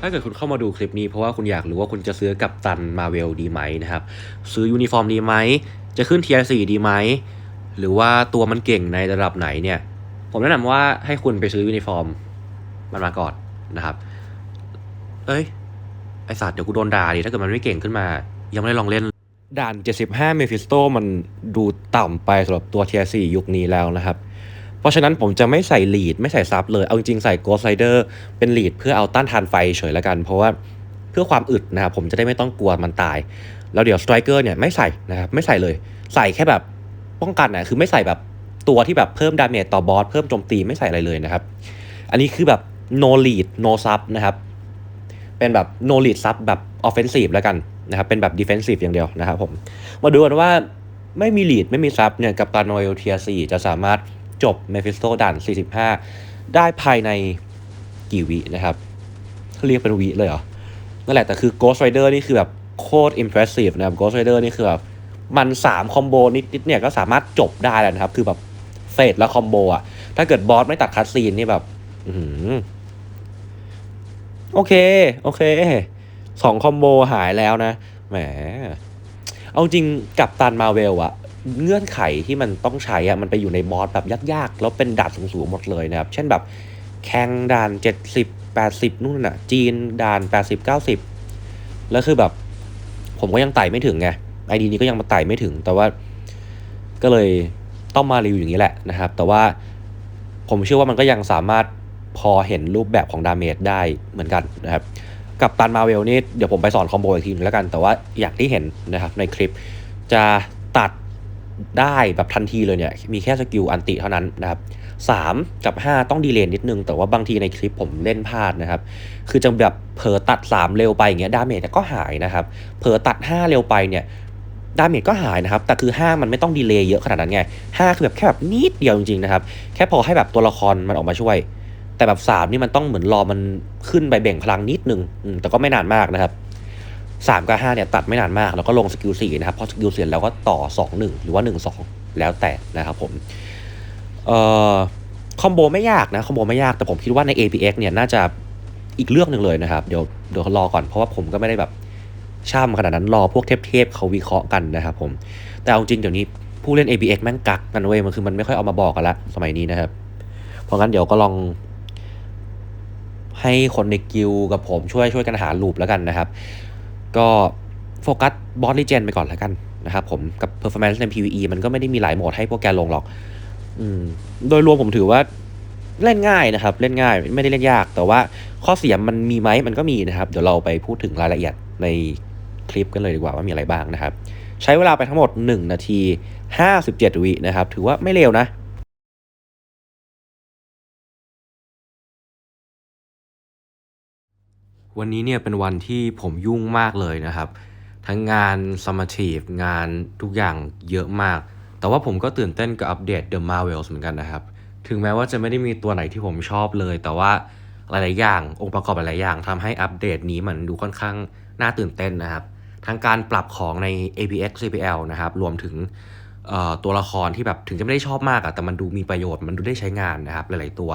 ถ้าเกิดคุณเข้ามาดูคลิปนี้เพราะว่าคุณอยากรู้ว่าคุณจะซื้อกับตันมาเวลดีไหมนะครับ ซื้อยูนิฟอร์มดีไหม จะขึ้นเทียร์สี่ดีไหม หรือว่าตัวมันเก่งในระดับไหนเนี่ย ผมแนะนำว่าให้คุณไปซื้อยูนิฟอร์ม มันมาก่อนนะครับ เอ้ย ไอสัตว์เดี๋ยวกูโดนด่าดิถ้าเกิดมันไม่เก่งขึ้นมา ยังไม่ได้ลองเล่น ด่าน 75 เมฟิสโตมันดูต่ำไปสำหรับตัวเทียร์4ยุคนี้แล้วนะครับ ราะฉะนั้นผมจะไม่ใส่ลีดไม่ใส่ซับเลย เอาจริงใส่โกสไ i เดอร์เป็นลีดเพื่อเอาต้านทานไฟเฉยละกัน เพราะว่าเพื่อความอึดนะครับผมจะได้ไม่ต้องกลัวมันตาย แล้วเดี๋ยวสไตรเกอร์เนี่ยไม่ใส่นะครับไม่ใส่เลย ใส่แค่แบบป้องกันนะคือไม่ใส่แบบตัวที่แบบเพิ่มดาเมจต่อบอสเพิ่มโจมตีไม่ใส่อะไรเลยนะครับ อันนี้คือแบบ no lead no sub นะครับ เป็นแบบ no lead sub แบบ offensive แล้วกันนะครับเป็นแบบ defensive อย่างเดียวนะครับผม มาดูกันว่าไม่มี lead ไม่มี sub เนี่ยกับการ Royal Tier 4จะสามารถ จบ Mephisto ด่าน 45 ได้ภายในกี่วินะครับ เรียกเป็นวิเลยเหรอ นั่นแหละแต่คือ Ghost Rider นี่คือแบบโคตร impressive นะครับ Ghost Rider นี่คือแบบมัน3คอมโบนิดๆเนี่ยก็สามารถจบได้แล้วนะครับ คือแบบเฟดแล้วคอมโบอะถ้าเกิดบอสไม่ตัดคัดซีนนี่แบบโอเค โอเคสองคอมโบหายแล้วนะ แหม เอาจริงกับตันมาเวลอะ เงื่อนไขที่มันต้องใช้อะมันไปอยู่ในบอสแบบยากๆ แล้วเป็นด่านสูงๆหมดเลยนะครับ เช่นแบบแข่งด่าน 70 80 นู่นน่ะ จีนด่าน 80 90 แล้วคือแบบ ผมก็ยังไต่ไม่ถึงไงไอดีนี้ก็ยังมาไต่ไม่ถึง แต่ว่าก็เลยต้องมารีวิวอย่างนี้แหละนะครับ แต่ว่าผมเชื่อว่ามันก็ยังสามารถพอเห็นรูปแบบของดาเมจได้เหมือนกันนะครับ กับตันมาเวลนี่เดี๋ยวผมไปสอนคอมโบอีกทีนึงแล้วกัน แต่ว่าอย่างที่เห็นนะครับในคลิปจะ ได้แบบทันทีเลยเนี่ย มีแค่สกิลอันติเท่านั้นนะครับสามกับ 5 ต้องดีเลย์นิดนึง แต่ว่าบางทีในคลิปผมเล่นพลาดนะครับ คือจะแบบเผลอตัด 3 เร็วไปอย่างเงี้ยดาเมจก็หายนะครับเผลอตัด 5 เร็วไปเนี่ยดาเมจก็หายนะครับ แต่คือ 5 มันไม่ต้องดีเลย์เยอะขนาดนั้นไง 5 คือแบบแค่แบบนิดเดียวจริงๆนะครับ แค่พอให้แบบตัวละครมันออกมาช่วย แต่แบบ 3 นี่มันต้องเหมือนรอมันขึ้นไปแบ่งพลังนิดนึงแต่ก็ไม่นานมากนะครับ 3 กับ 5 เนี่ยตัดไม่นานมาก แล้วก็ลงสกิล4นะครับพอสกิลเสร็จแล้วก็ต่อ 2 1 หรือว่า 1 2 แล้วแต่นะครับผมเอ่อคอมโบไม่ยากนะคอมโบไม่ยากแต่ผมคิดว่าใน APX เนี่ยน่าจะอีกเรื่องหนึ่งเลยนะครับ เดี๋ยวเดี๋ยวรอก่อนเพราะว่าผมก็ไม่ได้แบบช่ำขนาดนั้นรอพวกเทพๆเขาวิเคราะห์กันนะครับผมแต่เอาจริงเดี๋ยวนี้ผู้เล่น APX แม่งกักกันเว้ยมันคือมันไม่ค่อยเอามาบอกกันละสมัยนี้นะครับ เพราะงั้นเดี๋ยวก็ลอง ให้คนในกิลกับผมช่วยช่วยกันหาลูปแล้วกันนะครับ ก็โฟกัสบอสลีเจนไปก่อนแล้วกันนะครับผมกับ performance ใน PVE มันก็ไม่ได้มีหลายโหมดให้พวกแกลงหรอกอืมโดยรวมผมถือว่าเล่นง่ายนะครับ เล่นง่ายไม่ได้เล่นยาก แต่ว่าข้อเสียมันมีไหมมันก็มีนะครับ เดี๋ยวเราไปพูดถึงรายละเอียดในคลิปกันเลยดีกว่าว่ามีอะไรบ้างนะครับ ใช้เวลาไปทั้งหมด 1 นาที 57 วินะครับ ถือว่าไม่เร็วนะ วันนี้เนี่ยเป็นวันที่ผมยุ่งมากเลยนะครับ ทั้งงาน summative งานทุกอย่างเยอะมาก แต่ว่าผมก็ตื่นเต้นกับอัปเดต The Marvels เหมือนกันนะครับ ถึงแม้ว่าจะไม่ได้มีตัวไหนที่ผมชอบเลย แต่ว่าหลาย ๆ อย่าง องค์ประกอบหลาย ๆ อย่างทำให้อัปเดตนี้มันดูค่อนข้างน่าตื่นเต้นนะครับ ทั้งการปรับของใน APX CPL นะครับ รวมถึงตัวละครที่แบบถึงจะไม่ได้ชอบมากอะแต่มันดูมีประโยชน์ มันดูได้ใช้งานนะครับ หลาย ๆ ตัว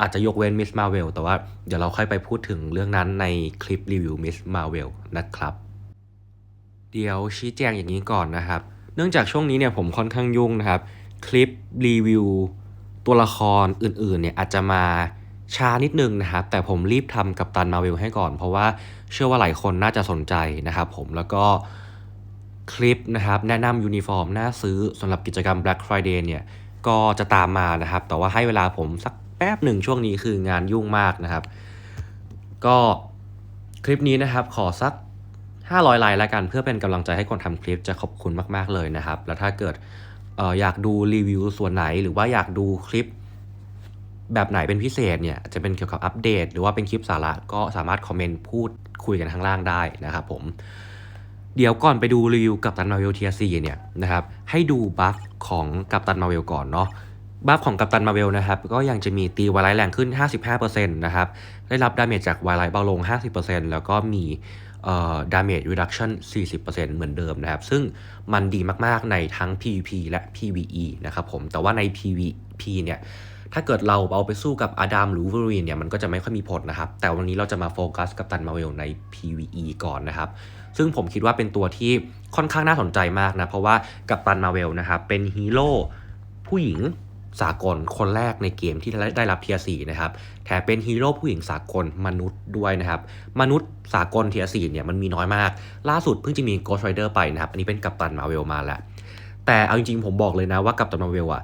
อาจจะยกเว้น Miss Marvel แต่ว่าเดี๋ยวเราค่อยไปพูดถึงเรื่องนั้นในคลิปรีวิว Miss Marvel นะครับ เดี๋ยวชี้แจงอย่างนี้ก่อนนะครับ เนื่องจากช่วงนี้เนี่ยผมค่อนข้างยุ่งนะครับ คลิปรีวิวตัวละครอื่นๆเนี่ยอาจจะมาช้านิดนึงนะครับ แต่ผมรีบทำกับตันมาเวลให้ก่อน เพราะว่าเชื่อว่าหลายคนน่าจะสนใจนะครับผมแล้วก็คลิปนะครับแนะนำยูนิฟอร์มน่าซื้อสำหรับกิจกรรม Black Friday เนี่ยก็จะตามมานะครับ แต่ว่าให้เวลาผมสัก แป๊บหนึ่งช่วงนี้คืองานยุ่งมากนะครับ ก็คลิปนี้นะครับขอสัก 500ไลค์แล้วกันเพื่อเป็นกำลังใจให้คนทำคลิปจะขอบคุณมาก ๆเลยนะครับ แล้วถ้าเกิดอออยากดูรีวิวส่วนไหน หรือว่าอยากดูคลิปแบบไหนเป็นพิเศษเนี่ยจะเป็นเกี่ยวกับอัปเดต หรือว่าเป็นคลิปสาระก็สามารถคอมเมนต์พูดคุยกันข้างล่างได้นะครับผม เดี๋ยวก่อนไปดูรีวิวกับตันมาเวลเทียซีเนี่ยนะครับให้ดูบัฟของกัปตันมาเวลก่อนเนาะ บัฟของกัปตันมาเวลนะครับก็ยังจะมีตีวายไลท์แรงขึ้น 55%นะครับได้รับดาเมจจากวายไลท์เบาลง 50%แล้วก็มีเอ่อ damage reduction 40%เหมือนเดิมนะครับ ซึ่งมันดีมากๆในทั้ง PVP และ PVE นะครับผม แต่ว่าใน PVP เนี่ย ถ้าเกิดเราเอาไปสู้กับอดัมหรือวูฟเวอรีนเนี่ย มันก็จะไม่ค่อยมีผลนะครับ แต่วันนี้เราจะมาโฟกัสกับตันมาเวลใน PVE ก่อนนะครับ ซึ่งผมคิดว่าเป็นตัวที่ค่อนข้างน่าสนใจมากนะ เพราะว่ากัปตันมาเวลนะครับ เป็นฮีโร่ผู้หญิง สากลคนแรกในเกมที่ได้รับเทียสีนะครับแถมเป็นฮีโร่ผู้หญิงสากลมนุษย์ด้วยนะครับมนุษย์สากลเทียสีเนี่ยมันมีน้อยมาก ล่าสุดเพิ่งจะมี Ghost Rider ไปนะครับอันนี้เป็นกัปตันมาเวลมาแล้ว แต่เอาจริงๆผมบอกเลยนะว่ากัปตันมาเวลอะ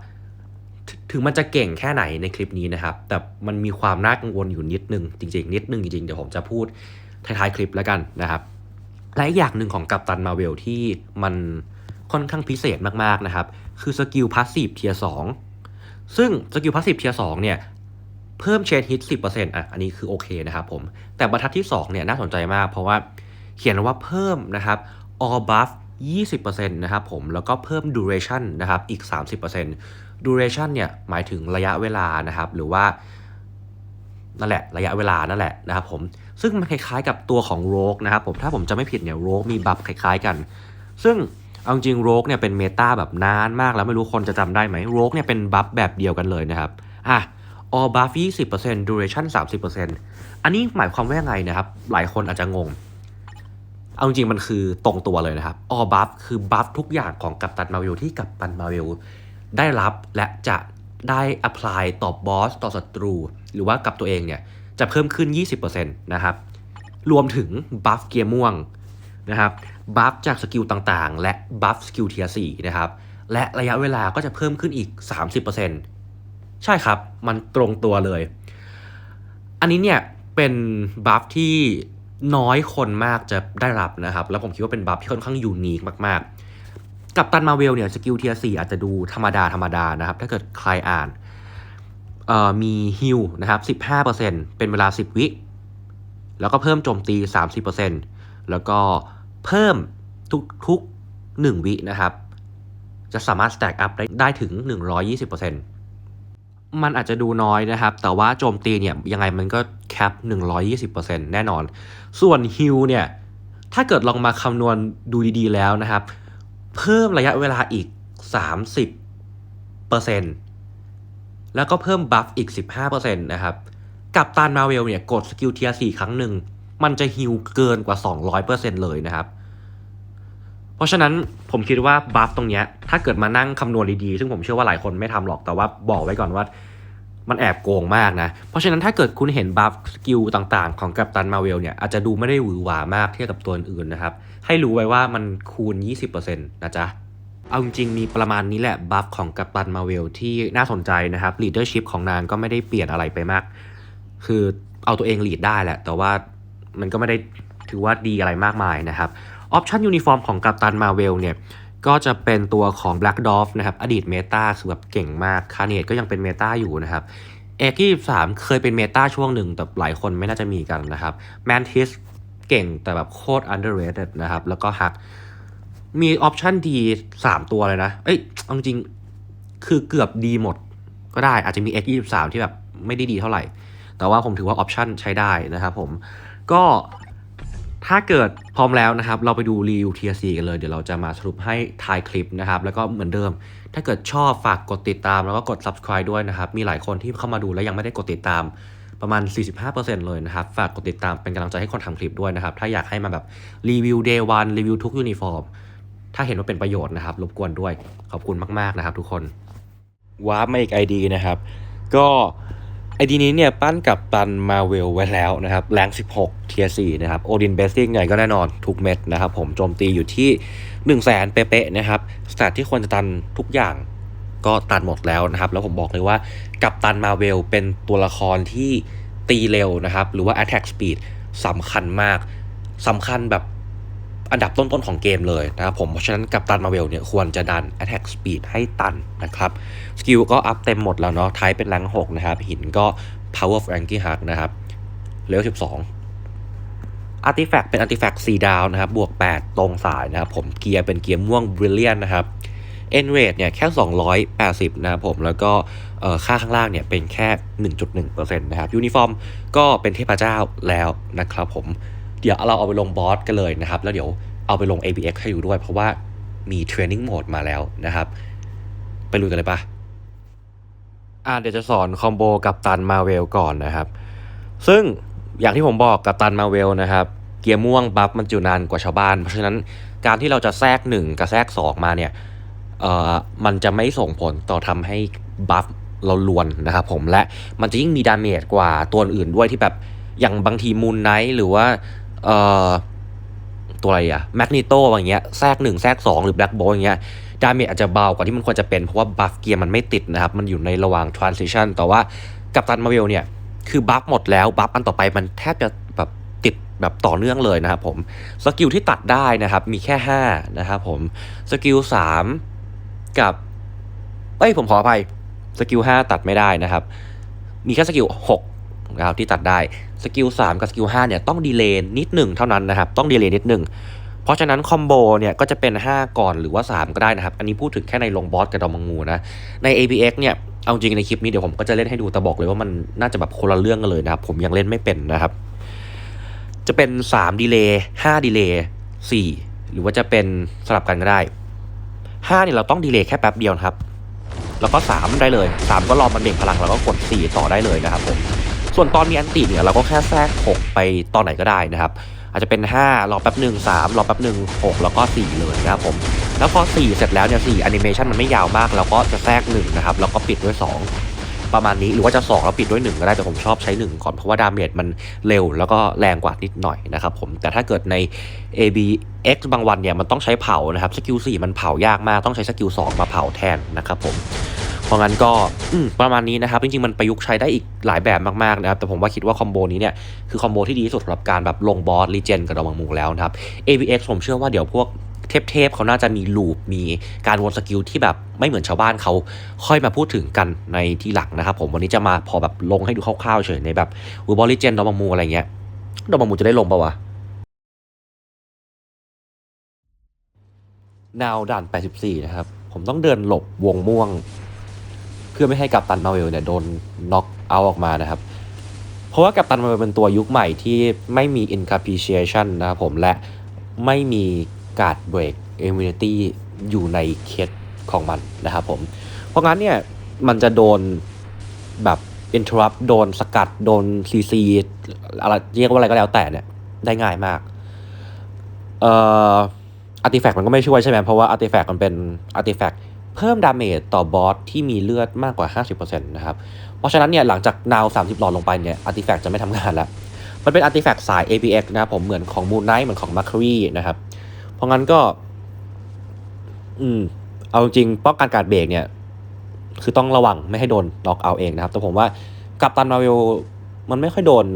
ถึงมันจะเก่งแค่ไหนในคลิปนี้นะครับ แต่มันมีความน่ากังวลอยู่นิดนึงจริงๆ นิดนึงจริงๆ เดี๋ยวผมจะพูดท้ายๆคลิปแล้วกันนะครับ และอีกอย่างหนึ่งของกัปตันมาเวลที่มันค่อนข้างพิเศษมากๆนะครับ คือสกิลพาสซีฟเทียสอง ซึ่งสกิลพาสซีฟเทียสองเนี่ยเพิ่มเชนฮิต10%อะอันนี้คือโอเคนะครับผมแต่บรรทัดที่2เนี่ยน่าสนใจมากเพราะว่าเขียนว่าเพิ่มนะครับ all buff 20%นะครับผมแล้วก็เพิ่ม duration นะครับอีก 30% duration เนี่ยหมายถึงระยะเวลานะครับหรือว่านั่นแหละระยะเวลานั่นแหละนะครับผมซึ่งมันคล้ายๆกับตัวของ rogue นะครับผมถ้าผมจะไม่ผิดเนี่ย rogue มีบัฟคล้ายๆกัน ซึ่ง เอาจริง rogue เนี่ยเป็นเมตาแบบนานมากแล้วไม่รู้คนจะจำได้ไหม rogue เนี่ยเป็นบัฟแบบเดียวกันเลยนะครับอะ all buff 20% duration 30%อันนี้หมายความว่ายังไงนะครับ หลายคนอาจจะงง เอาจริงมันคือตรงตัวเลยนะครับ all buff คือบัฟทุกอย่างของกัปตันมาวิลที่กัปตันมาวิลได้รับและจะได้ apply ต่อบอสต่อศัตรู หรือว่ากับตัวเองเนี่ยจะเพิ่มขึ้น 20%นะครับ รวมถึงบัฟเกียร์ม่วง นะครับบัฟจากสกิลต่างๆ และบัฟสกิลเทียสี่นะครับและระยะเวลาก็จะเพิ่มขึ้นอีก 30%ใช่ครับ มันตรงตัวเลย อันนี้เนี่ยเป็นบัฟที่น้อยคนมากจะได้รับนะครับ แล้วผมคิดว่าเป็นบัฟที่ค่อนข้างยูนิคมากๆ กับตันมาเวลเนี่ยสกิลเทียสี่อาจจะดูธรรมดาธรรมดานะครับ ถ้าเกิดใครอ่านมีฮิลนะครับ 15%เป็นเวลา 10 วิ แล้วก็เพิ่มโจมตี 30%แล้วก็ เพิ่มทุกทุก1วินะครับ จะสามารถ stack up ได้ได้ถึง 120%มันอาจจะดูน้อยนะครับ แต่ว่าโจมตีเนี่ยยังไงมันก็แคป 120%แน่นอน ส่วนฮิลเนี่ย ถ้าเกิดลองมาคำนวณดูดีๆแล้วนะครับ เพิ่มระยะเวลาอีก 30%แล้วก็เพิ่มบัฟอีก 15%นะครับ กับตานมาเวลเนี่ยกดสกิลเทียสี่ครั้งหนึ่ง มันจะฮิลเกินกว่า 200%เลยนะครับ เพราะฉะนั้นผมคิดว่าบัฟตรงเนี้ยถ้าเกิดมานั่งคำนวณดีๆ ซึ่งผมเชื่อว่าหลายคนไม่ทำหรอกแต่ว่าบอกไว้ก่อนว่ามันแอบโกงมากนะ เพราะฉะนั้นถ้าเกิดคุณเห็นบัฟสกิลต่างๆ ของกัปตันมาเวลเนี่ยอาจจะดูไม่ได้หวือหวามากเทียบกับตัวอื่นๆนะครับ ให้รู้ไว้ว่ามันคูณ 20%นะจ๊ะ เอาจริงมีประมาณนี้แหละบัฟของกัปตันมาเวลที่น่าสนใจนะครับ leadership ของนางก็ไม่ได้เปลี่ยนอะไรไปมาก คือเอาตัวเองลีดได้แหละ แต่ว่า มันก็ไม่ได้ถือว่าดีอะไรมากมายนะครับออปชันยูนิฟอร์มของกัปตันมาเวลเนี่ยก็จะเป็นตัวของ Black d o f นะครับอดีตเมตาคือแบบเก่งมากคาเนตก็ยังเป็นเมตาอยู่นะครับเอกี่สามเคยเป็นเมตาช่วงหนึ่งแต่หลายคนไม่น่าจะมีกันนะครับแมนทิสเก่งแต่แบบโคตร underrated นะครับแล้วก็ฮักมีออปชันดี3 ตัวเลยนะ เอ้ยเอาจริงคือเกือบดีหมดก็ได้อาจจะมี X 2 3 ที่แบบไม่ได้ดีเท่าไหร่ แต่ว่าผมถือว่าออปชันใช้ได้นะครับผม ก็ถ้าเกิดพร้อมแล้วนะครับ เราไปดูรีวิว TRC กันเลย เดี๋ยวเราจะมาสรุปให้ท้ายคลิปนะครับ แล้วก็เหมือนเดิม ถ้าเกิดชอบฝากกดติดตาม แล้วก็กด subscribe ด้วยนะครับ มีหลายคนที่เข้ามาดูแล้วยังไม่ได้กดติดตามประมาณ 45%เลยนะครับ ฝากกดติดตามเป็นกำลังใจให้คนทำคลิปด้วยนะครับ ถ้าอยากให้มาแบบรีวิว day one รีวิวทุกยูนิฟอร์ม ถ้าเห็นว่าเป็นประโยชน์นะครับ รบกวนด้วย ขอบคุณมาก ๆ นะครับทุกคนว้าร์ปมาอีก ID นะครับ ก็ ไอดีนี้เนี่ยปั้นกับตันมาเวลไว้แล้วนะครับแรง 16 เทีย4นะครับโอดินเบสซิ่งไงก็แน่นอนทุกเม็ดนะครับผมโจมตีอยู่ที่ 1 0 0 0 0แสนเป๊ะๆนะครับสแตทที่ควรจะตันทุกอย่างก็ตันหมดแล้วนะครับ แล้วผมบอกเลยว่ากับตันมาเวลเป็นตัวละครที่ตีเร็วนะครับ หรือว่า attack speed สำคัญมากสำคัญแบบ อันดับต้นๆของเกมเลยนะครับผม เพราะฉะนั้นกับตันมาเวลเนี่ยควรจะดัน Attack Speed ให้ตันนะครับ สกิลก็อัพเต็มหมดแล้วเนาะไทป์เป็นแรง6นะครับ หินก็ Power of a n k y Hug นะครับเลเวล12 Artifact เป็น Artifact 4 ดาวนะครับ บวก 8 ตรงสายนะครับ ผมเกียร์เป็นเกียร์ม่วง Brilliant นะครับ N rate เนี่ยแค่ 280 นะครับผม แล้วก็ค่าข้างล่างเนี่ยเป็นแค่ 1.1%นะครับยูนิฟอร์มก็เป็นเทพเจ้าแล้วนะครับผม เดี๋ยวเราเอาไปลงบอสกันเลยนะครับ แล้วเดี๋ยวเอาไปลง ABX ให้อยู่ด้วย เพราะว่ามีเทรนนิ่งโหมดมาแล้วนะครับ ไปลุยกันเลยปะอ่าเดี๋ยวจะสอนคอมโบกับตันมาเวลก่อนนะครับ ซึ่งอย่างที่ผมบอกกับตันมาเวลนะครับเกียร์ม่วงบัฟมันอยู่นานกว่าชาวบ้าน เพราะฉะนั้นการที่เราจะแทรกหนึ่งกับแทรกสองมาเนี่ยเอ่อมันจะไม่ส่งผลต่อทำให้บัฟเราลวนนะครับผมและมันจะยิ่งมีดาเมจกว่าตัวอื่นด้วยที่แบบอย่างบางทีมูนไนท์หรือว่า เอ่อตัวอะไรอะแมกนิโตอย่างเงี้ยแทรกหนึ่งแทรกสองหรือแบล็กโบอย่างเงี้ยดาเมจอาจจะเบากว่าที่มันควรจะเป็น เพราะว่าบัฟเกียร์มันไม่ติดนะครับ มันอยู่ในระหว่าง transition แต่ว่ากับตันมาเวลเนี่ย คือบัฟหมดแล้วบัฟอันต่อไปมันแทบจะแบบติดแบบต่อเนื่องเลยนะครับผมสกิลที่ตัดได้นะครับ มีแค่ 5 นะครับผมสกิล3กับเอ้ยผมขออภัยสกิล5ตัดไม่ได้นะครับ มีแค่สกิล6นะครับที่ตัดได้ สกิล3กับสกิล5เนี่ยต้องดีเลย์นิดหนึ่งเท่านั้นนะครับ ต้องดีเลย์นิดหนึ่งเพราะฉะนั้นคอมโบเนี่ยก็จะเป็น 5 ก่อนหรือว่า 3 ก็ได้นะครับ อันนี้พูดถึงแค่ในลงบอสกับดอมังงูนะ ใน APX เนี่ยเอาจริงในคลิปนี้เดี๋ยวผมก็จะเล่นให้ดูแต่บอกเลยว่ามันน่าจะแบบคนละเรื่องกันเลยนะครับ ผมยังเล่นไม่เป็นนะครับ จะเป็น3ดีเลย์5ดีเลย์4หรือว่าจะเป็นสลับกันก็ได้5เนี่ยเราต้องดีเลย์แค่แป๊บเดียวครับ แล้วก็ 3 ได้เลย 3 ก็รอมันเบ่งพลังแล้วก็กด 4 ต่อได้เลยนะครับผม ส่วนตอนมีอันติเนี่ยเราก็แค่แทรก 6 ไปตอนไหนก็ได้นะครับ อาจจะเป็น 5 รอแป๊บหนึ่ง3รอแป๊บหนึ่ง6 แล้วก็ 4 เลยนะครับผม แล้วพอ 4 เสร็จแล้วเนี่ย4แอนิเมชันมันไม่ยาวมากเราก็จะแทรก1นะครับแล้วก็ปิดด้วย 2 ประมาณนี้หรือว่าจะ 2 แล้วปิดด้วย 1 ก็ได้แต่ผมชอบใช้ 1 ก่อนเพราะว่าดาเมจมันเร็วแล้วก็แรงกว่านิดหน่อยนะครับผมแต่ถ้าเกิดใน ABX บางวันเนี่ยมันต้องใช้เผานะครับสกิล4มันเผายากมากต้องใช้สกิล2มาเผาแทนนะครับผม เพราะงั้นก็ประมาณนี้นะครับ จริงๆ มันประยุกต์ใช้ได้อีกหลายแบบมากๆนะครับ แต่ผมว่าคิดว่าคอมโบนี้เนี่ย คือคอมโบที่ดีที่สุดสำหรับการแบบลงบอสรีเจนกับดอมังมูแล้วนะครับ AVX ผมเชื่อว่าเดี๋ยวพวกเทพๆเขาน่าจะมีลูปมีการวนสกิลที่แบบไม่เหมือนชาวบ้านเขาค่อยมาพูดถึงกันในที่หลักนะครับผมวันนี้จะมาพอแบบลงให้ดูคร่าวๆเฉยในแบบวูบอลรีเจนดอมังมูอะไรเงี้ยดอมังมูจะได้ลงปะวะนาวด่าน 84 นะครับ ผมต้องเดินหลบวงม่วง พื่อไม่ให้กัปตันมาเวลเนี่ยโดนน็อกเอาออกมานะครับ เพราะว่ากัปตันมาเวลเป็นตัวยุคใหม่ที่ไม่มี incapacitation นะครับผมและไม่มีการ์ดเบรก immunity อยู่ในเคสของมันนะครับผม เพราะงั้นเนี่ยมันจะโดนแบบ interrupt โดนสกัด โดน CC อะไรเรียกว่าอะไรก็แล้วแต่เนี่ยได้ง่ายมากเอ่ออาร์ติแฟกต์มันก็ไม่ช่วยใช่ไหมเพราะว่าอาร์ติแฟกต์มันเป็นอาร์ติแฟกต์ เพิ่มดาเมจต่อบอสที่มีเลือดมากกว่า 50%นะครับ เพราะฉะนั้นเนี่ยหลังจากนาว30 หลอดลงไปเนี่ยอาร์ติแฟกต์จะไม่ทำงานแล้ว มันเป็นอาร์ติแฟกต์สาย APX นะครับผมเหมือนของ Moon Knight เหมือนของ m a r c u r y นะครับ เพราะงั้นก็ อืม เอาจริงป้องกันการเบรกเนี่ย คือต้องระวังไม่ให้โดนน็อกเอาเองนะครับ แต่ผมว่ากัปตันมาเวลมันไม่ค่อยโดน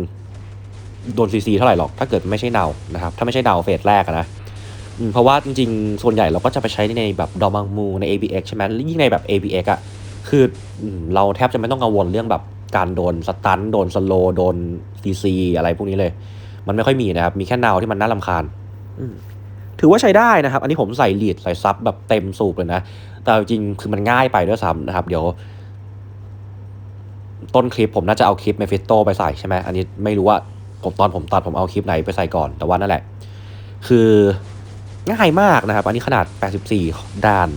โดนซีซีเท่าไหร่หรอก ถ้าเกิดไม่ใช่ดาวนะครับ ถ้าไม่ใช่ดาวเฟสแรกนะ เพราะว่าจริงๆ ส่วนใหญ่เราก็จะไปใช้ในแบบดอมังมูใน ABX ใช่ไหมยิ่งในแบบ ABX อะคือเราแทบจะไม่ต้องกังวลเรื่องแบบการโดนสตันโดนสโลโดนซีซีอะไรพวกนี้เลย มันไม่ค่อยมีนะครับ มีแค่นาวที่มันน่าลำคาญถือว่าใช้ได้นะครับ อันนี้ผมใส่ลีดใส่ซับแบบเต็มสูบเลยนะ แต่จริงคือมันง่ายไปด้วยซ้ำนะครับ เดี๋ยว ต้นคลิปผมน่าจะเอาคลิปเมฟิสโตไปใส่ใช่ไหมอันนี้ไม่รู้ว่าผมตอนผมตัดผมเอาคลิปไหนไปใส่ก่อน แต่ว่านั่นแหละ คือ ง่ายมากนะครับ อันนี้ขนาด 84ด่าน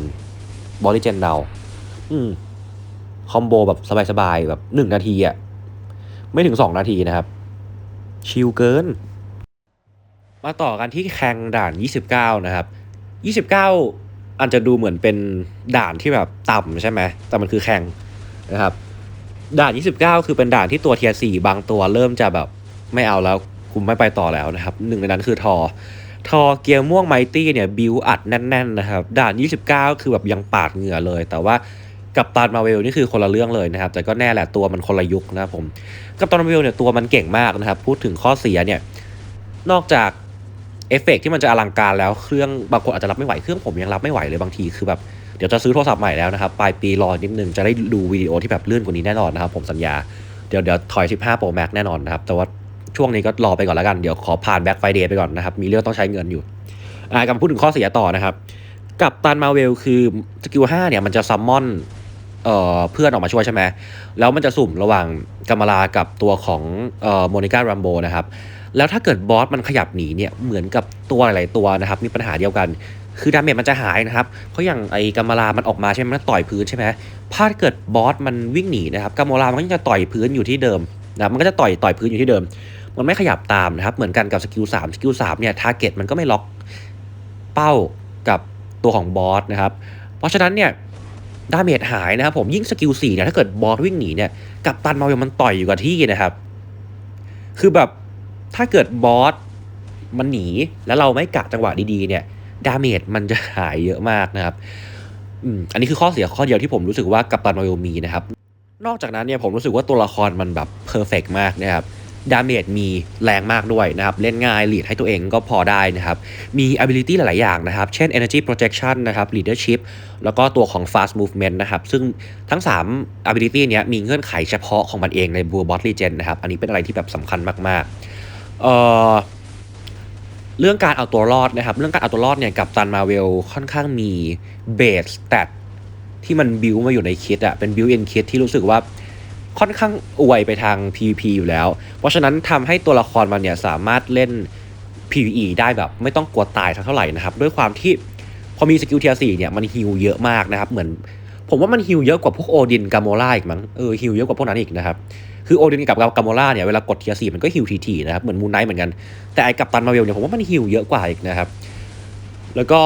บอล y เจนเดาอืมคอมโบแบบสบายๆ แบบ1นาทีอะไม่ถึง2นาทีนะครับ ชิลเกิน มาต่อกันที่แข่งด่าน 29 นะครับ 29อาจจะดูเหมือนเป็นด่านที่แบบต่ำใช่ไหม แต่มันคือแข่งนะครับ ด่าน 29 คือเป็นด่านที่ตัวเทียร์4บางตัวเริ่มจะแบบไม่เอาแล้วคุมไม่ไปต่อแล้วนะครับหนึ่งในนั้นคือทอ ทอเกียร์ม่วงไมตี้เนี่ยบิวอัดแน่นๆนะครับด่าน 29 คือแบบยังปาดเหงื่อเลย แต่ว่ากับตันมาเวลนี่คือคนละเรื่องเลยนะครับ แต่ก็แน่แหละตัวมันคนละยุคนะครับผมกับตันมาเวลเนี่ยตัวมันเก่งมากนะครับ พูดถึงข้อเสียเนี่ยนอกจากเอฟเฟกต์ที่มันจะอลังการแล้วเครื่องบางคนอาจจะรับไม่ไหวเครื่องผมยังรับไม่ไหวเลยบางทีคือแบบเดี๋ยวจะซื้อโทรศัพท์ใหม่แล้วนะครับปลายปีรอนิดนึงจะได้ดูวิดีโอที่แบบเลื่อนกว่านี้แน่นอนนะครับ ผมสัญญาเดี๋ยวเดี๋ยวถอย 15 Pro Max แน่นอนนะครับแต่ว่า ช่วงนี้ก็รอไปก่อนแล้วกัน เดี๋ยวขอผ่าน Black Friday ไปก่อนนะครับ มีเรื่องต้องใช้เงินอยู่อ่ากลับมาพูดถึงข้อเสียต่อนะครับ กับตันมาเวลคือสกิล5เนี่ยมันจะซัมมอนเอ่อเพื่อนออกมาช่วยใช่ไหม แล้วมันจะสุ่มระหว่างกัมมาลากับตัวของเอ่อโมนิก้ารัมโบนะครับ แล้วถ้าเกิดบอสมันขยับหนีเนี่ยเหมือนกับตัวหลายๆตัวนะครับ มีปัญหาเดียวกัน คือดาเมจมันจะหายนะครับ เพราะอย่างไอ้กัมมาลามันออกมาใช่ไหมมันต่อยพื้นใช่ไหมถ้าเกิดบอสมันวิ่งหนีนะครับกัมมาลามันก็ยังจะต่อยพื้นอยู่ที่เดิมนะมันก็จะต่อยต่อยพื้นอยู่ที่เดิม มันไม่ขยับตามนะครับ เหมือนกันกับสกิลสามสกิลสามเนี่ยทาร์เก็ตมันก็ไม่ล็อกเป้ากับตัวของบอสนะครับ เพราะฉะนั้นเนี่ยดาเมจหายนะครับผมยิ่งสกิลสี่เนี่ยถ้าเกิดบอสวิ่งหนีเนี่ยกับตันมาเวมันต่อยอยู่กับที่นะครับ คือแบบถ้าเกิดบอสมันหนีแล้วเราไม่กะจังหวะดีๆเนี่ยดาเมจมันจะหายเยอะมากนะครับอืมอันนี้คือข้อเสียข้อเดียวที่ผมรู้สึกว่ากับตันมาเวมีนะครับ นอกจากนั้นเนี่ยผมรู้สึกว่าตัวละครมันแบบเพอร์เฟกมากนะครับ ดาเมจมีแรงมากด้วยนะครับ เล่นง่ายลีดให้ตัวเองก็พอได้นะครับ มี ability หลาย ๆ อย่างนะครับ เช่น energy projection นะครับ leadership แล้วก็ตัวของ fast movement นะครับ ซึ่งทั้ง 3 ability เนี้ยมีเงื่อนไขเฉพาะของมันเองใน Blue Bot Legend นะครับ อันนี้เป็นอะไรที่แบบสำคัญมาก ๆ เอ่อเรื่องการเอาตัวรอดนะครับ เรื่องการเอาตัวรอดเนี่ยกับตันมาเวลค่อนข้างมีเบสสแตทที่มันบิวมาอยู่ในคิดอะเป็นบิวเอ็นคิดที่รู้สึกว่า ค่อนข้างอวยไปทาง PVP อยู่แล้ว เพราะฉะนั้นทำให้ตัวละครมันเนี่ยสามารถเล่น PVE ได้แบบไม่ต้องกลัวตายเท่าไหร่นะครับด้วยความที่พอมีสกิลเทียสี่เนี่ยมันฮิลเยอะมากนะครับเหมือนผมว่ามันฮิลเยอะกว่าพวกโอดินกาโมล่าอีกมั้งเออฮิลเยอะกว่าพวกนั้นอีกนะครับคือโอดินกับกาโมล่าเนี่ยเวลากดเทียสี่มันก็ฮิลทีๆนะครับเหมือนมูนไนท์เหมือนกันแต่ไอ้กัปตันมาเวลเนี่ยผมว่ามันฮิลเยอะกว่าอีกนะครับแล้วก็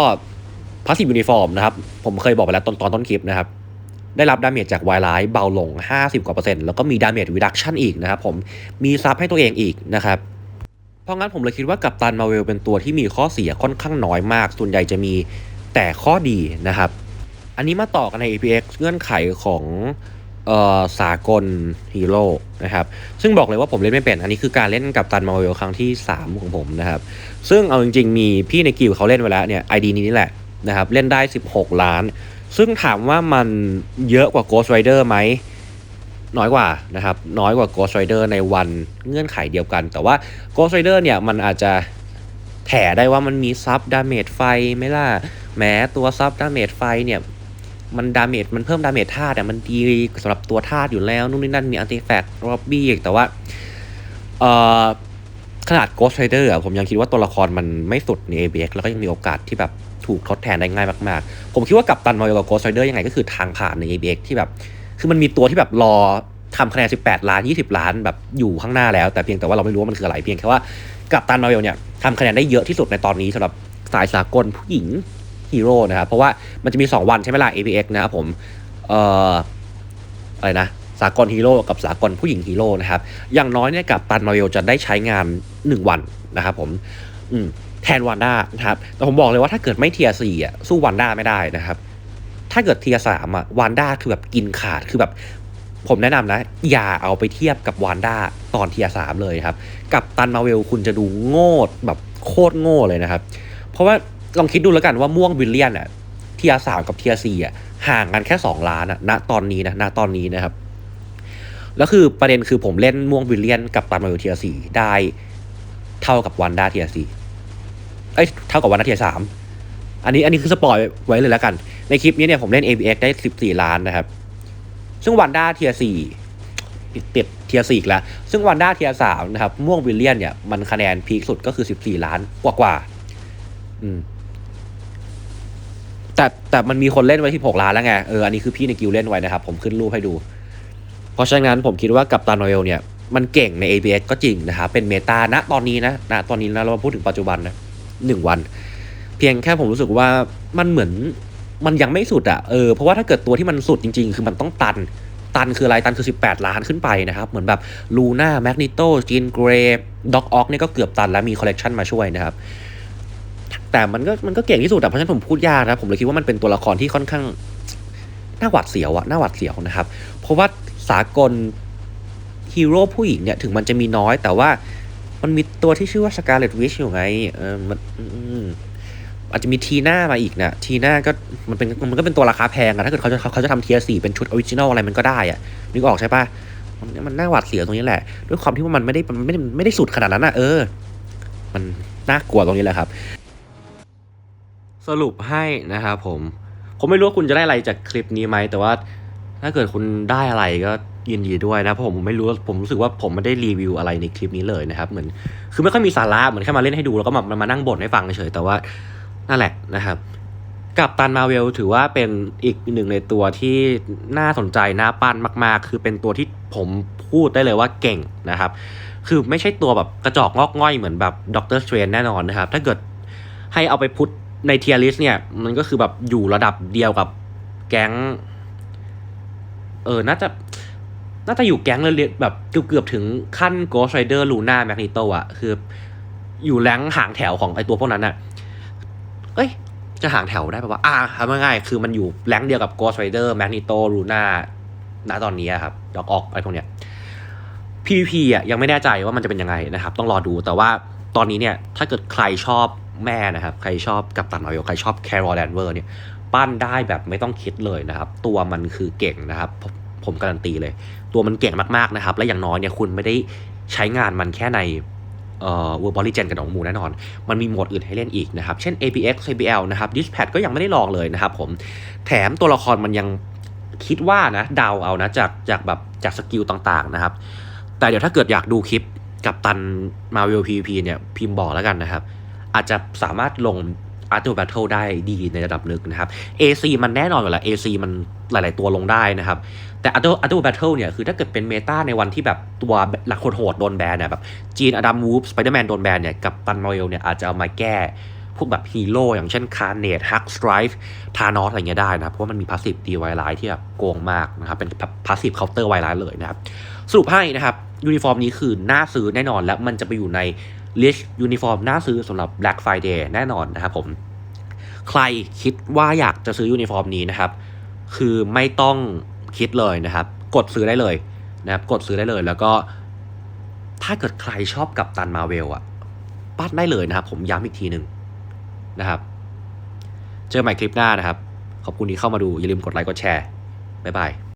พาสซีฟยูนิฟอร์มนะครับผมเคยบอกไปแล้วตอนตอนต้นคลิปนะครับ ได้รับดาเมจจากไวายไลท์เบาลง 50กว่าเปอร์เซ็นต์แล้วก็มีดาเมจรีดักชั่นอีกนะครับผมมีซับให้ตัวเองอีกนะครับเพราะงั้นผมเลยคิดว่ากัปตันมาเวลเป็นตัวที่มีข้อเสียค่อนข้างน้อยมาก ส่วนใหญ่จะมีแต่ข้อดีนะครับ อันนี้มาต่อกันใน APX เงื่อนไขของเอ่อสากลฮีโร่นะครับ ซึ่งบอกเลยว่าผมเล่นไม่เป็น อันนี้คือการเล่นกับตันมาเวลครั้งที่ 3 ของผมนะครับ ซึ่งเอาจริงๆ มีพี่ในกิลด์เขาเล่นไว้แล้วเนี่ย ID นี้นี่แหละนะครับ เล่นได้ 16 ล้าน ซึ่งถามว่ามันเยอะกว่า Ghost Rider ไหมน้อยกว่านะครับ น้อยกว่า Ghost Rider ในวันเงื่อนไขเดียวกัน แต่ว่า Ghost Rider เนี่ยมันอาจจะแถได้ว่ามันมีซับดาเมจไฟไหม่ล่ะแม้ตัวซับดาเมจไฟเนี่ยมันดาเมจมันเพิ่มดาเมจธาตุแต่มันดีสำหรับตัวธาตุอยู่แล้วนู่นนี่นั่นมีอันติแฟกต์รอบบี้อีกแต่ว่าเอ่อขนาด Ghost Rider อะผมยังคิดว่าตัวละครมันไม่สุดใน ABX แล้วก็ยังมีโอกาสที่แบบ ถูกทดแทนได้ง่ายมากๆ ผมคิดว่ากับตันมากับ Ghost Rider ยังไงก็คือทางผ่านใน ABX ที่แบบ คือมันมีตัวที่แบบรอทำคะแนน 18 ล้าน 20 ล้านแบบอยู่ข้างหน้าแล้ว แต่เพียงแต่ว่าเราไม่รู้ว่ามันคืออะไรเพียงแค่ว่ากับตันมาเวลเนี่ยทำคะแนนได้เยอะที่สุดในตอนนี้สำหรับสายสากลผู้หญิงฮีโร่นะครับเพราะว่ามันจะมี 2 วันใช่ไหมล่ะ APX นะครับผมเอ่ออะไรนะสากลฮีโร่กับสากลผู้หญิงฮีโร่นะครับอย่างน้อยเนี่ยกับตันมาเวลจะได้ใช้งาน 1 วันนะครับผมอืม แทนวันด้านะครับแต่ผมบอกเลยว่าถ้าเกิดไม่เทียสี่อะสู้วันด้าไม่ได้นะครับ ถ้าเกิดเทียสามอะวันด้าคือแบบกินขาดคือแบบ ผมแนะนำนะ อย่าเอาไปเทียบกับวานด้าตอนเทียสามเลยครับ กับตันมาเวลคุณจะดูโง่แบบโคตรโง่เลยนะครับ เพราะว่าลองคิดดูแล้วกันว่าม่วงวิลเลียนอะเทียสามกับเทียสี่อะห่างกันแค่สองล้านอะณตอนนี้นะณตอนนี้นะครับแล้วคือประเด็นคือผมเล่นม่วงวิลเลียนกับตันมาเวลเทียสี่ได้เท่ากับวันด้าเทียสี่ เอ้ยเท่ากับวันด้าเทียสามอันนี้อันนี้คือสปอยไว้เลยแล้วกัน ในคลิปนี้เนี่ยผมเล่น ABX ได้สิบสี่ล้านนะครับ ซึ่งวันด้าเทียสี่ติดเทียสี่แล้ว ซึ่งวันด้าเทียสามนะครับ ม่วงวิลเลียนเนี่ยมันคะแนนพีคสุดก็คือสิบสี่ล้านกว่ากว่าอืมแต่แต่มันมีคนเล่นไว้สิบหกล้านแล้วไง เออ อันนี้คือพี่ในกิวเล่นไว้นะครับ ผมขึ้นรูปให้ดู เพราะฉะนั้นผมคิดว่ากับตานอยลเนี่ย มันเก่งใน ABX ก็จริงนะครับ เป็นเมตาณตอนนี้นะณตอนนี้นะ เราพูดถึงปัจจุบันนะ หนึ่งวัน เพียงแค่ผมรู้สึกว่ามันเหมือนมันยังไม่สุดอะ่ะเออเพราะว่าถ้าเกิดตัวที่มันสุดจริง ๆ คือมันต้องตัน ตันคืออะไร ตันคือ 18 ล้านขึ้นไปนะครับ เหมือนแบบลูน่าแมกนิโตจีนเกรฟด็อกออกเนี่ยก็เกือบตันแล้วมีคอลเลกชันมาช่วยนะครับแต่มันก็มันก็เก่งที่สุดอะเพราะฉะนั้นผมพูดยากนะผมเลยคิดว่ามันเป็นตัวละครที่ค่อนข้างน่าหวาดเสียวอะน่าหวาดเสียวนะครับ เพราะว่าสากลฮีโร่ผู้หญิงเนี่ยถึงมันจะมีน้อยแต่ว่า มันมีตัวที่ชื่อว่าสกาเลตวิชอยู่ไง เออมันอาจจะมีทีน่ามาอีกนะทีน่าก็มันเป็นมันก็เป็นตัวราคาแพงอะถ้าเกิดเขาจะเขาจะทำเทียสี่เป็นชุดออริจินอลอะไรมันก็ได้อะนึกออกใช่ปะมันมันน่าหวาดเสียวตรงนี้แหละ ด้วยความที่ว่ามันไม่ได้มันไม่ได้ไม่ได้สุดขนาดนั้นอะเออ มันน่ากลัวตรงนี้แหละครับ สรุปให้นะครับผม ผมไม่รู้ว่าคุณจะได้อะไรจากคลิปนี้ไหมแต่ว่า ถ้าเกิดคุณได้อะไรก็ ยินดีด้วยนะเพราะผมไม่รู้ผมรู้สึกว่าผมไม่ได้รีวิวอะไรในคลิปนี้เลยนะครับเหมือนคือไม่ค่อยมีสาระเหมือนแค่มาเล่นให้ดูแล้วก็มามานั่งบ่นให้ฟังเฉยแต่ว่านั่นแหละนะครับกับตันมาเวลถือว่าเป็นอีกหนึ่งในตัวที่น่าสนใจน่าปั้นมาก ๆ คือเป็นตัวที่ผมพูดได้เลยว่าเก่งนะครับ คือไม่ใช่ตัวแบบกระจอกงอกง่อยเหมือนแบบด็อกเตอร์สเตรนแน่นอนนะครับ ถ้าเกิดให้เอาไปพุทในเทียริสเนี่ย มันก็คือแบบอยู่ระดับเดียวกับแก๊ง เออ น่าจะ น่าจะอยู่แก๊งเลยแบบเกือบๆถึงขั้น Ghost Rider Luna Magneto อะคือ อยู่แรงห่างแถวของไอตัวพวกนั้นอะเอ้ย จะห่างแถวได้ปะวะอ่าทำง่ายๆคือมันอยู่แรงเดียวกับ Ghost Rider Magneto Luna ณตอนนี้ครับดอกออกไรพวกเนี้ย PVP อะยังไม่แน่ใจว่ามันจะเป็นยังไงนะครับ ต้องรอดูแต่ว่าตอนนี้เนี่ยถ้าเกิดใครชอบแม่นะครับ ใครชอบกัปตันมาร์เวลใครชอบแครลแดนเวอร์เนี่ย ปั้นได้แบบไม่ต้องคิดเลยนะครับ ตัวมันคือเก่งนะครับ ผมการันตีเลย ตัวมันเก่งมากๆนะครับ และอย่างน้อยเนี่ยคุณไม่ได้ใช้งานมันแค่ในเอ่อ World Body Gen กับหนองหมูแน่นอน มันมีโหมดอื่นให้เล่นอีกนะครับ เช่น APX KBL นะครับ Dispatch ก็ยังไม่ได้ลองเลยนะครับผม แถมตัวละครมันยังคิดว่านะเดาเอานะจากจากแบบจากสกิลต่างๆนะครับ แต่เดี๋ยวถ้าเกิดอยากดูคลิปกับตัน Marvel PVP เนี่ยพิมพ์บอกแล้วกันนะครับ อาจจะสามารถลง Art of Battle ได้ดีในระดับหนึงนะครับ AC มันแน่นอนอยู่แล้ว AC มันหลาย ๆ ตัวลงได้นะครับ แต่ Art of Art of Battle เนี่ยคือถ้าเกิดเป็นเมตาในวันที่แบบตัวหลักโหดโดนแบนเนี่ยแบบจีนอดัมวูฟสไปเดอร์แมนโดนแบนเนี่ยกับตันมาเวลเนี่ยอาจจะเอามาแก้พวกแบบฮีโร่อย่างเช่นคาร์เนตฮักสไตรฟ์ทานอสอะไรเงี้ยได้นะครับเพราะว่ามันมีพาสซีฟดีไวไลท์ที่แบบโกงมากนะครับเป็นพาสซีฟเคาน์เตอร์ไวไลท์เลยนะครับสรุปให้นะครับยูนิฟอร์มนี้คือน่าซื้อแน่นอนและมันจะไปอยู่ใน ลิสต์ยูนิฟอร์มน่าซื้อสำหรับ Black Friday แน่นอนนะครับผม ใครคิดว่าอยากจะซื้อยูนิฟอร์มนี้นะครับ คือไม่ต้องคิดเลยนะครับ กดซื้อได้เลยนะครับ กดซื้อได้เลย แล้วก็ถ้าเกิดใครชอบกับตันมาเวลอะปั้นได้เลยนะครับ ผมย้ำอีกทีหนึ่งนะครับ เจอใหม่คลิปหน้านะครับ ขอบคุณที่เข้ามาดู อย่าลืมกดไลค์กดแชร์ บ๊ายบาย